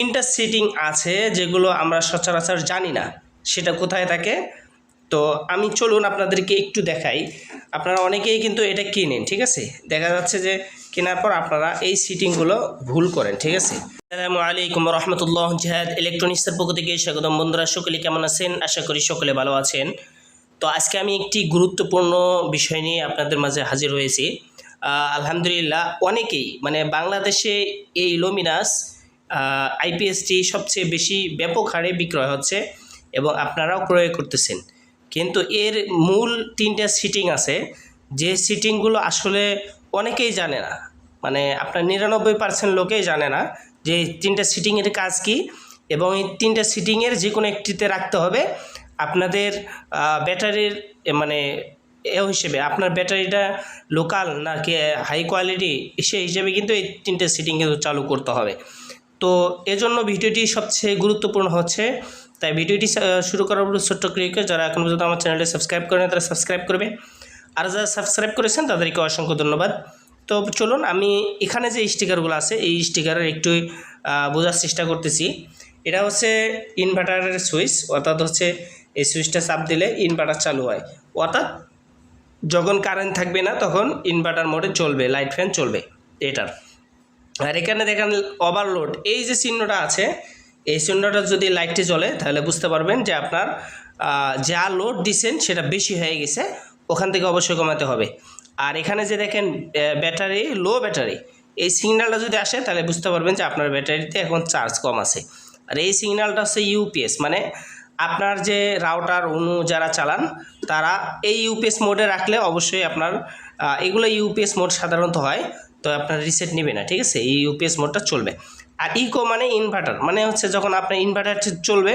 তিনটা সিটিং আছে যেগুলো আমরা সচরাচর জানি না। সেটা কোথায় থাকে? তো আমি চলুন আপনাদেরকে একটু দেখাই। আপনারা অনেকেই কিন্তু এটা কিনেন, ঠিক আছে? দেখা যাচ্ছে যে কেনার পর আপনারা এই সিটিংগুলো ভুল করেন, ঠিক আছে? আসসালামু আলাইকুম রহমতুল্লাহ জিহাদ ইলেকট্রনিক্সের পক্ষ থেকে স্বাগতম। বন্ধুরা, সকলে কেমন আছেন? আশা করি সকলে ভালো আছেন। তো আজকে আমি একটি গুরুত্বপূর্ণ বিষয় নিয়ে আপনাদের মাঝে হাজির হয়েছি। আলহামদুলিল্লাহ, অনেকেই মানে বাংলাদেশে এই লোমিনাস আইপিএসটি সবচেয়ে বেশি ব্যাপক হারে বিক্রয় হচ্ছে এবং আপনারাও ক্রয় করতেছেন। কিন্তু এর মূল তিনটা সিটিং আছে। যে সিটিংগুলো আসলে অনেকেই জানে না। মানে আপনার নিরানব্বই পার্সেন্ট লোকেই জানে না যে তিনটা সিটিংয়ের কাজ কি এবং এই তিনটা সিটিংয়ের যে কোনো একটিতে রাখতে হবে। আপনাদের ব্যাটারির মানে এ হিসেবে আপনার ব্যাটারিটা লোকাল নাকি হাই কোয়ালিটি সেই হিসেবে কিন্তু এই তিনটে সিটিং কিন্তু চালু করতে হবে। তো এজন্য ভিডিওটি সবচেয়ে গুরুত্বপূর্ণ হচ্ছে। তাই ভিডিওটি শুরু করার পর ছোট্ট ক্রিকে যারা এখন পর্যন্ত আমার চ্যানেলটি সাবস্ক্রাইব করেন, তারা সাবস্ক্রাইব করবে। আর যারা সাবস্ক্রাইব করেছেন, তাদেরকে অসংখ্য ধন্যবাদ। তো চলুন, আমি এখানে যে স্টিকারগুলো আছে, এই স্টিকারের একটু বোঝার চেষ্টা করতেছি। এটা হচ্ছে ইনভার্টারের সুইচ, অর্থাৎ হচ্ছে এই সুইচটা চাপ দিলে ইনভার্টার চালু হয়। অর্থাৎ যখন কারেন্ট থাকবে না, তখন ইনভার্টার মোডে চলবে লাইট ফ্যান চলবে, এটার। আর এখানে দেখেন ওভারলোড এই যে চিহ্নটা আছে, এই চিহ্নটা যদি লাইটটি জ্বলে, তাহলে বুঝতে পারবেন যে আপনার যা লোড দিছেন সেটা বেশি হয়ে গেছে, ওখান থেকে অবশ্যই কমাতে হবে। আর এখানে যে দেখেন ব্যাটারি লো ব্যাটারি এই সিগন্যালটা যদি আসে, তাহলে বুঝতে পারবেন যে আপনার ব্যাটারিতে এখন চার্জ কম আছে। আর এই সিগন্যালটা হচ্ছে ইউপিএস মানে আপনার যে রাউটার অনু যারা চালান, তারা এই ইউপিএস মোডে রাখলে অবশ্যই আপনার এগুলো ইউপিএস মোড সাধারণত হয়। তো আপনার রিসেট নেবে না, ঠিক আছে? এই ইউপিএস মোডটা চলবে। আর ইকো মানে ইনভার্টার মানে হচ্ছে যখন আপনার ইনভার্টার চলবে,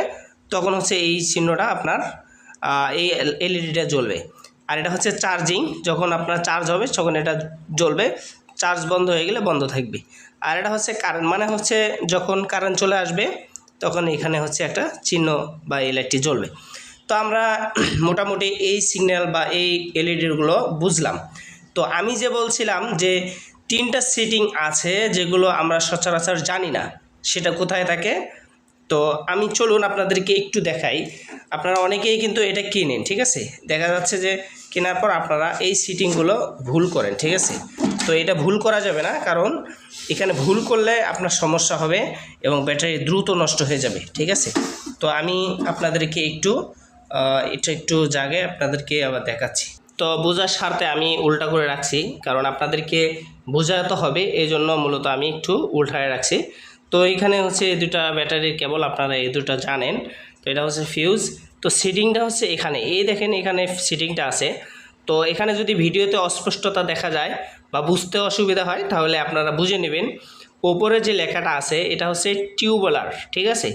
তখন হচ্ছে এই চিহ্নটা আপনার এই এলইডিটা জ্বলবে। আর এটা হচ্ছে চার্জিং যখন আপনার চার্জ হবে, তখন এটা জ্বলবে। চার্জ বন্ধ হয়ে গেলে বন্ধ থাকবে। আর এটা হচ্ছে কারেন্ট মানে হচ্ছে যখন কারেন্ট চলে আসবে, তখন এখানে হচ্ছে একটা চিহ্ন বা এই লাইটটি জ্বলবে। তো আমরা মোটামুটি এই সিগন্যাল বা এই এলইডিগুলো বুঝলাম। তো আমি যে বলছিলাম যে তিনটা সিটিং আছে যেগুলো আমরা সচরাচর জানি না। সেটা কোথায় থাকে? তো আমি চলুন আপনাদেরকে একটু দেখাই। আপনারা অনেকেই কিন্তু এটা কিনেন, ঠিক আছে? দেখা যাচ্ছে যে কেনার পর আপনারা এই সিটিংগুলো ভুল করেন, ঠিক আছে? তো এটা ভুল করা যাবে না, কারণ এখানে ভুল করলে আপনার সমস্যা হবে এবং ব্যাটারি দ্রুত নষ্ট হয়ে যাবে, ঠিক আছে? তো আমি আপনাদেরকে একটু এটা একটু জায়গায় আপনাদেরকে আবার দেখাচ্ছি। তো বোঝার স্বার্থে আমি উল্টা করে রাখছি, কারণ আপনাদেরকে বোঝাতে হবে এই জন্য মূলত আমি একটু উল্টায় রাখছি। তো এখানে হচ্ছে এই দুটা ব্যাটারির কেবল আপনারা এই দুটো জানেন, তো এটা হচ্ছে ফিউজ তো সিটিংটা হচ্ছে এখানে। এই দেখেন এখানে সিটিংটা আছে। তো এখানে যদি ভিডিওতে অস্পষ্টতা দেখা যায় বা বুঝতে অসুবিধা হয়, তাহলে আপনারা বুঝে নেবেন। ওপরে যে লেখাটা আছে, এটা হচ্ছে টিউবওয়েলার ঠিক আছে?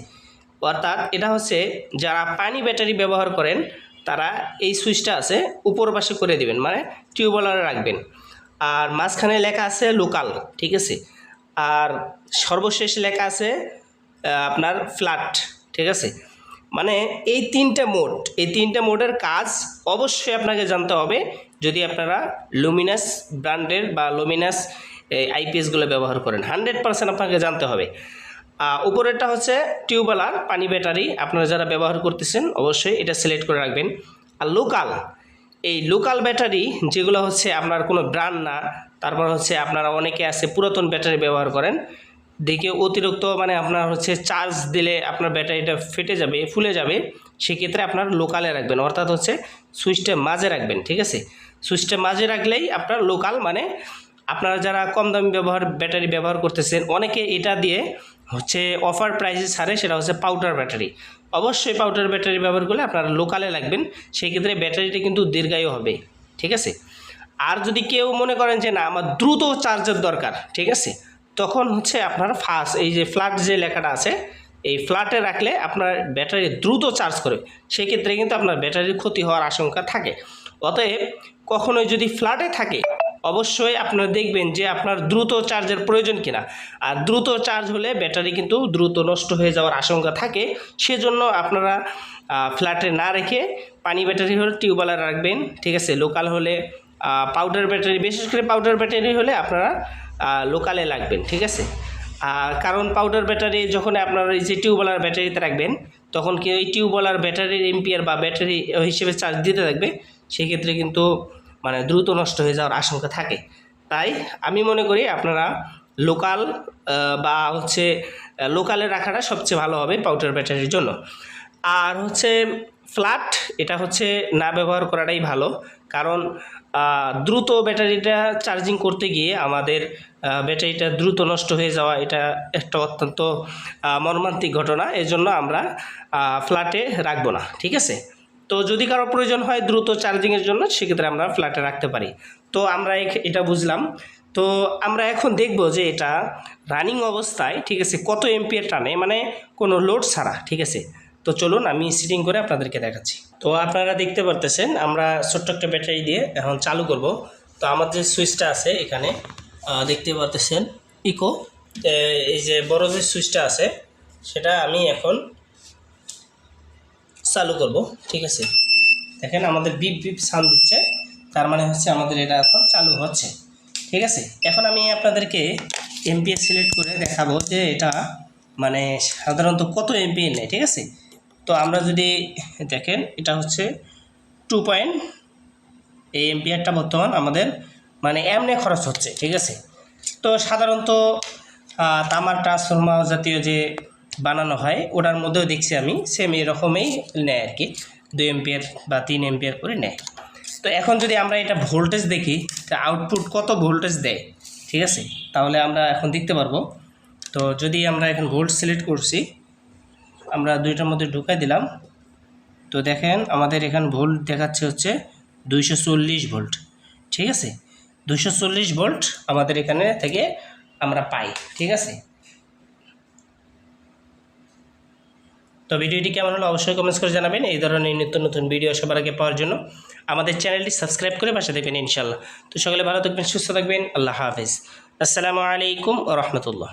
অর্থাৎ এটা হচ্ছে যারা পানি ব্যাটারি ব্যবহার করেন তারা এই সুইচটা আছে উপর পাশে করে দিবেন মানে টিউবওয়েলারে রাখবেন। আর মাঝখানে লেখা আছে লোকাল, ঠিক আছে? আর সর্বশেষ লেখা আছে আপনার ফ্ল্যাট, ঠিক আছে? মানে এই তিনটা মোড, এই তিনটা মোডের কাজ অবশ্যই আপনাকে জানতে হবে যদি আপনারা লুমিনাস ব্র্যান্ডের বা লুমিনাস আইপিএসগুলো ব্যবহার করেন। হান্ড্রেড পার্সেন্ট আপনাকে জানতে হবে। উপরেরটা হচ্ছে টিউবওয়েলার পানি ব্যাটারি। আপনারা যারা ব্যবহার করতেছেন, অবশ্যই এটা সিলেক্ট করে রাখবেন। আর লোকাল, এই লোকাল ব্যাটারি যেগুলো হচ্ছে আপনার কোনো ব্র্যান্ড না, তারপর হচ্ছে আপনারা অনেকে আছে পুরাতন ব্যাটারি ব্যবহার করেন। দেখে অতিরিক্ত মানে আপনার হচ্ছে চার্জ দিলে আপনার ব্যাটারিটা ফেটে যাবে, ফুলে যাবে। সেক্ষেত্রে আপনার লোকালে রাখবেন, অর্থাৎ হচ্ছে সুইচটা মাঝে রাখবেন, ঠিক আছে? সুইচটা মাঝে রাখলেই আপনার লোকাল মানে আপনারা যারা কম দামি ব্যবহার, ব্যাটারি ব্যবহার করতেছেন, অনেকে এটা দিয়ে হচ্ছে অফার প্রাইসে ছাড়ে, সেটা হচ্ছে পাউডার ব্যাটারি অবশ্যই পাউডার ব্যাটারি ব্যবহার করলে আপনারা লোকালে লাগবেন সেই ক্ষেত্রে ব্যাটারিটা কিন্তু দীর্ঘায়ু হবে, ঠিক আছে? আর যদি কেউ মনে করেন যে, না, আমার দ্রুত চার্জের দরকার ঠিক আছে? তখন হচ্ছে আপনার ফাস্ট এই যে ফ্ল্যাট যে লেখাটা আছে, এই ফ্ল্যাটে রাখলে আপনার ব্যাটারি দ্রুত চার্জ করবে সেক্ষেত্রে কিন্তু আপনার ব্যাটারির ক্ষতি হওয়ার আশঙ্কা থাকে। অতএব, কখনোই যদি ফ্ল্যাটে থাকে অবশ্যই আপনারা দেখবেন যে আপনার দ্রুত চার্জের প্রয়োজন কিনা। আর দ্রুত চার্জ হলে ব্যাটারি কিন্তু দ্রুত নষ্ট হয়ে যাওয়ার আশঙ্কা থাকে। সেজন্য আপনারা ফ্ল্যাটে না রেখে পানি ব্যাটারি হলে টিউবওয়েলার রাখবেন, ঠিক আছে? লোকাল হলে পাউডার ব্যাটারি, বিশেষ করে পাউডার ব্যাটারি হলে আপনারা লোকালে লাগবেন, ঠিক আছে? কারণ পাউডার ব্যাটারি যখন আপনারা এই যে টিউবওয়েলার ব্যাটারিতে রাখবেন, তখন কি ওই টিউবওয়েলার ব্যাটারির এম্পিয়ার বা ব্যাটারি হিসেবে চার্জ দিতে থাকবে? সেক্ষেত্রে কিন্তু মানে দ্রুত নষ্ট হয়ে যাওয়ার আশঙ্কা থাকে। তাই আমি মনে করি আপনারা লোকাল বা হচ্ছে লোকালে রাখাটা সবচেয়ে ভালো হবে পাউডার ব্যাটারির জন্য। আর হচ্ছে ফ্ল্যাট এটা হচ্ছে না ব্যবহার করাটাই ভালো। কারণ দ্রুত ব্যাটারিটা চার্জিং করতে গিয়ে আমাদের ব্যাটারিটা দ্রুত নষ্ট হয়ে যাওয়া, এটা একটা অত্যন্ত মর্মান্তিক ঘটনা। এজন্য আমরা ফ্ল্যাটে রাখব না, ঠিক আছে? তো যদি কারও প্রয়োজন হয় দ্রুত চার্জিংয়ের জন্য, সেক্ষেত্রে আমরা ফ্ল্যাটে রাখতে পারি। তো আমরা এটা বুঝলাম। তো আমরা এখন দেখব যে এটা রানিং অবস্থায়, ঠিক আছে, কত এমপিয়ার টানে মানে কোনো লোড ছাড়া, ঠিক আছে। তো চলুন আমি সিটিং করে আপনাদেরকে দেখাচ্ছি। তো আপনারা দেখতে পারতেছেন, আমরা ছোট্ট একটা ব্যাটারি দিয়ে এখন চালু করব। তো আমার যে সুইচটা আছে এখানে দেখতে পারতেছেন ইকো এই যে বড় যে সুইচটা আছে, সেটা আমি এখন চালু করব, ঠিক আছে? দেখেন আমাদের বিপ বিপ সাউন্ড দিচ্ছে, তার মানে হচ্ছে আমাদের এটা এখন চালু হচ্ছে, ঠিক আছে? এখন আমি আপনাদেরকে এমপিএস সিলেক্ট করে দেখাবো যে এটা মানে সাধারণত কত এমপি নেয়, ঠিক আছে? তো আমরা যদি দেখেন, এটা হচ্ছে টু পয়েন্ট এই এমপিআরটা বর্তমান আমাদের মানে এমনি খরচ হচ্ছে, ঠিক আছে? তো সাধারণত তামার ট্রান্সফর্মার জাতীয় যে বানানো হয়, ওটার মধ্যেও দেখছি আমি সেম এরকমই নেয় আর কি দুই এমপিয়ার বা তিন এমপিয়ার করে নেয়। তো এখন যদি আমরা এটা ভোল্টেজ দেখি, তা আউটপুট কত ভোল্টেজ দেয়? ঠিক আছে? তাহলে আমরা এখন দেখতে পারব। তো যদি আমরা এখন ভোল্ট সিলেক্ট করছি, আমরা দুইটার মধ্যে ঢুকাই দিলাম। তো দেখেন, আমাদের এখানে ভোল্ট দেখাচ্ছে হচ্ছে দুইশো চল্লিশ ভোল্ট ঠিক আছে? দুইশো চল্লিশ ভোল্ট আমাদের এখানে থেকে আমরা পাই। ঠিক আছে? তো ভিডিওটি কেমন হলো অবশ্যই কমেন্টস করে জানাবেন। এই ধরনের নিত্য নতুন ভিডিও সবার আগে পাওয়ার জন্য আমাদের চ্যানেলটি সাবস্ক্রাইব করে পাশে দেখবেন ইনশাল্লাহ তো সকলে ভালো থাকবেন, সুস্থ থাকবেন। আল্লাহ হাফিজ। আসসালামু আলাইকুম রহমতুল্লাহ।